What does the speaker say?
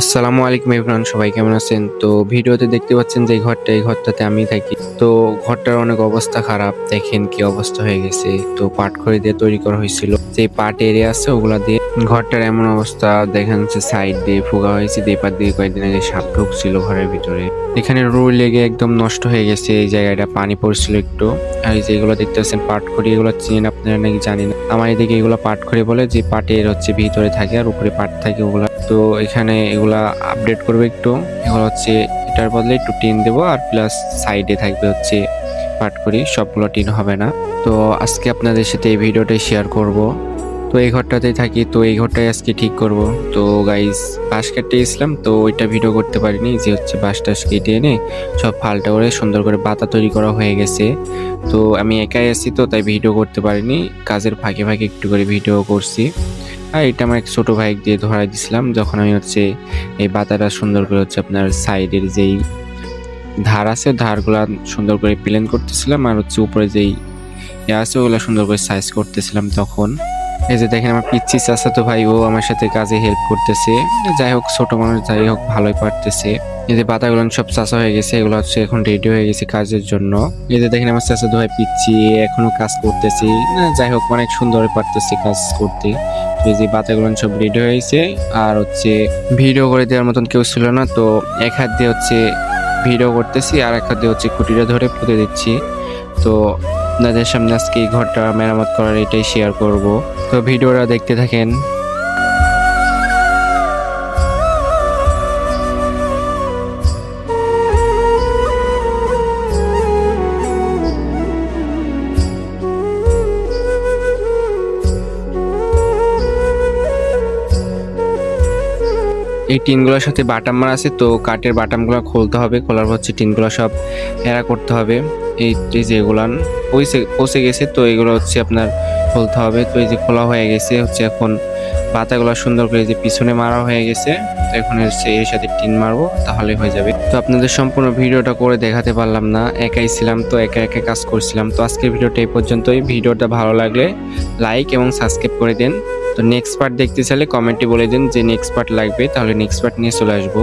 আসসালামু আলাইকুম ইমরান সবাই কেমন আছেন? তো ভিডিওতে দেখতে পাচ্ছেন যে ঘরটা, এই ঘরটাতে আমি থাকি। তো ঘরটার অনেক অবস্থা খারাপ, দেখেন কি অবস্থা হয়ে গেছে। তো পাট খড়ি দিয়ে তৈরি করা হয়েছিল। যে পাট এরিয়া আছে, ওগুলা দিয়ে ঘরটার এমন অবস্থা, দেখেন যাচ্ছে সাইড দিয়ে ফুগা হয়েছে, দিয়ে পাট দিয়ে কয়েকদিন আগে সাপ ঢুকছিল ঘরের ভিতরে। এখানে রুই লেগে একদম নষ্ট হয়ে গেছে, এই জায়গাটা পানি পড়ছিল একটু। আর এই যে এগুলো দেখতে পাচ্ছেন, পাট খড়ি, এগুলো চিনেন আপনারা নাকি জানি না আমার এদিকে এগুলো পাট খড়ি বলে, যে পাটের হচ্ছে ভিতরে থাকে আর উপরে পাট থাকে, ওগুলা তো এখানে এগুলা আপডেট করবে একটু। এগুলো হচ্ছে এটার বদলে একটু টিন দেবো আর প্লাস সাইডে থাকবে হচ্ছে পাট করি, সবগুলো টিন হবে না। তো আজকে আপনাদের সাথে এই ভিডিওটাই শেয়ার করব। তো এই ঘরটাতেই থাকি, তো এই ঘরটাই আজকে ঠিক করব। তো গাইজ বাঁশ কাটতে গেছিলাম, তো ওইটা ভিডিও করতে পারিনি যে হচ্ছে বাঁশ টাস কেটে এনে সব ফালটা করে সুন্দর করে বাতা তৈরি করা হয়ে গেছে। তো আমি একাই আছি তো, তাই ভিডিও করতে পারিনি। কাজের ফাঁকে ফাঁকে একটু করে ভিডিও করছি। আর এটা আমার এক ছোট ভাই দিয়ে ধরাই দিছিলাম, যখন আমি হচ্ছে এই বাতাটা সুন্দর করে হচ্ছে আপনার সাইডের যেই ধার আছে, ধারগুলা সুন্দর করে প্লেন করতেছিলাম আর হচ্ছে উপরে যেই ইয়ে আছে, ওগুলো সুন্দর করে সাইজ করতেছিলাম তখন। এই যে দেখেন আমার পিচ্ছি চাচা তো ভাই, ও আমার সাথে কাজে হেল্প করতেছে। যাই হোক, ছোট মানুষ, যাই হোক, ভালোই পারতেছে। এই যে পাতাগুলো সব চাষা হয়ে গেছে, এগুলো হচ্ছে এখন রেডি হয়ে গেছে কাজের জন্য। এই যে দেখেন আমার তো ভাই পিচ্ছি এখনও কাজ করতেছি। যাই হোক, অনেক সুন্দর পারতেছে কাজ করতে। যে বাচ্চাগুলো সব রেডি হয়েছে, আর হচ্ছে ভিডিও করে দেওয়ার মতন কেউ ছিল না, তো এক হাত দিয়ে হচ্ছে ভিডিও করতেছি, আর এক হাত দিয়ে হচ্ছে খুঁটিটা ধরে পুঁতে দিচ্ছি। তো আপনাদের সামনে আজকে এই ঘরটা মেরামত করার এটাই শেয়ার করব। তো ভিডিওটা দেখতে থাকেন। এই টিনগুলোর সাথে বাটাম মারা আছে, তো কাঠের বাটামগুলো খুলতে হবে, খোলার হচ্ছে টিনগুলো সব এরা করতে হবে। এই যে এগুলান পৌঁছে পৌঁছে গেছে, তো এগুলো হচ্ছে আপনার খুলতে হবে। তো এই যে খোলা হয়ে গেছে, হচ্ছে এখন পাতাগুলো সুন্দর করে যে পিছনে মারা হয়ে গেছে, তো এখন হচ্ছে এর সাথে টিন মারবো, তাহলে হয়ে যাবে। তো আপনাদের সম্পূর্ণ ভিডিওটা করে দেখাতে পারলাম না, একাই ছিলাম, তো একা একা কাজ করছিলাম। তো আজকের ভিডিওটা এই পর্যন্তই। ভিডিওটা ভালো লাগলে লাইক এবং সাবস্ক্রাইব করে দেন। তো নেক্সট পার্ট দেখতে চাইলে কমেন্টে বলে দিন যে নেক্সট পার্ট লাগবে, তাহলে নেক্সট পার্ট নিয়ে চলে আসব।